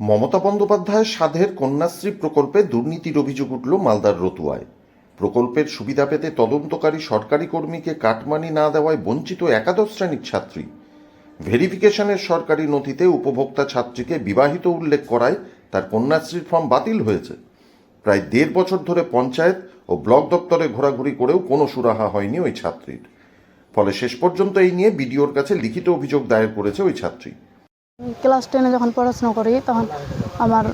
মমতা বন্দ্যোপাধ্যায়ের সাধের কন্যাশ্রী প্রকল্পে দুর্নীতির অভিযোগ উঠল মালদার রতুয়ায়। প্রকল্পের সুবিধা পেতে তদন্তকারী সরকারি কর্মীকে কাটমানি না দেওয়ায় বঞ্চিত একাদশ শ্রেণির ছাত্রী। ভেরিফিকেশনের সরকারি নথিতে উপভোক্তা ছাত্রীকে বিবাহিত উল্লেখ করায় তার কন্যাশ্রীর ফর্ম বাতিল হয়েছে। প্রায় দেড় বছর ধরে পঞ্চায়েত ও ব্লক দপ্তরে ঘোরাঘুরি করেও কোনো সুরাহা হয়নি ওই ছাত্রীর। ফলে শেষ পর্যন্ত এই নিয়ে বিডিওর কাছে লিখিত অভিযোগ দায়ের করেছে ওই ছাত্রী। ক্লাস টেনে যখন পড়াশোনা করি, তখন আমার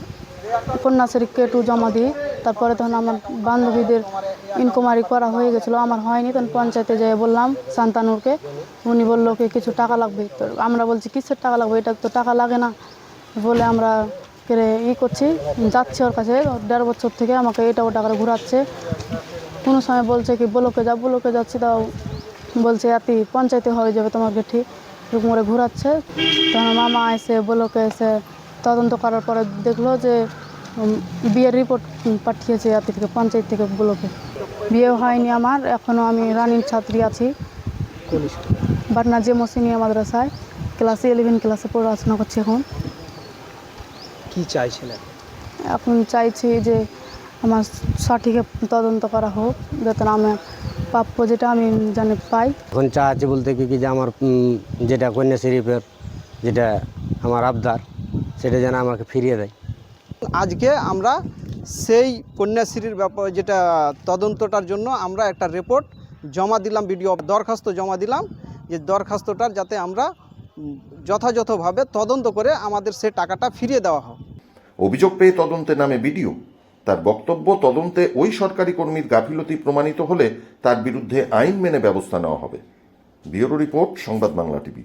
কন্যাশ্রী কে টু জমা দিই। তারপরে তখন আমার বান্ধবীদের ইনকোয়ারি করা হয়ে গেছিল। আমার হয়নি, তখন পঞ্চায়েতে যেয়ে বললাম শান্তানুরকে। উনি বলল কি কিছু টাকা লাগবে। তো আমরা বলছি, কিসের টাকা লাগবে? এটা তো টাকা লাগে না। বলে আমরা করে ই করছি, যাচ্ছি ওর কাছে। দেড় বছর থেকে আমাকে এটা ওটা করে ঘোরাচ্ছে। কোনো সময় বলছে কি, ব্লকে যা, ব্লকে যাচ্ছি, তাও বলছে এতি পঞ্চায়েতে হয়ে যাবে তোমার গেঠি এরকম করে ঘোরাচ্ছে। তখন মামা এসে ব্লকে এসে তদন্ত করার পরে দেখল যে বিয়ের রিপোর্ট পাঠিয়েছে এতি থেকে পঞ্চায়েত থেকে ব্লকে। বিয়ে হয়নি আমার এখনও আমি রানিং ছাত্রী আছি। বাটনা যে মসিনিয়া মাদ্রাসায় ক্লাস ইলেভেন ক্লাসে পড়াশোনা করছি এখন। কি চাইছিলেন এখন? চাইছি যে আমার সঠিক তদন্ত করা হোক যাতে না আমার প্রাপ্য যেটা আমি জানি পাই। এখন চাচ্ছি বলতে কি কি যে আমার যেটা কন্যাশ্রীফের যেটা আমার আবদার সেটা যেন আমাকে ফিরিয়ে দেয়। আজকে আমরা সেই কন্যাশ্রীর ব্যাপার যেটা তদন্তটার জন্য আমরা একটা রিপোর্ট জমা দিলাম ভিডিও দরখাস্ত জমা দিলাম যে দরখাস্তটার যাতে আমরা যথাযথভাবে তদন্ত করে আমাদের সে টাকাটা ফিরিয়ে দেওয়া হোক অভিযোগ পেয়ে তদন্তে নামে বিডিও তার বক্তব্য তদন্তে ওই সরকারি কর্মীর গাফিলতি প্রমাণিত হলে তার বিরুদ্ধে আইন মেনে ব্যবস্থা নেওয়া হবে। ব্যুরো রিপোর্ট, সংবাদ বাংলা টিভি।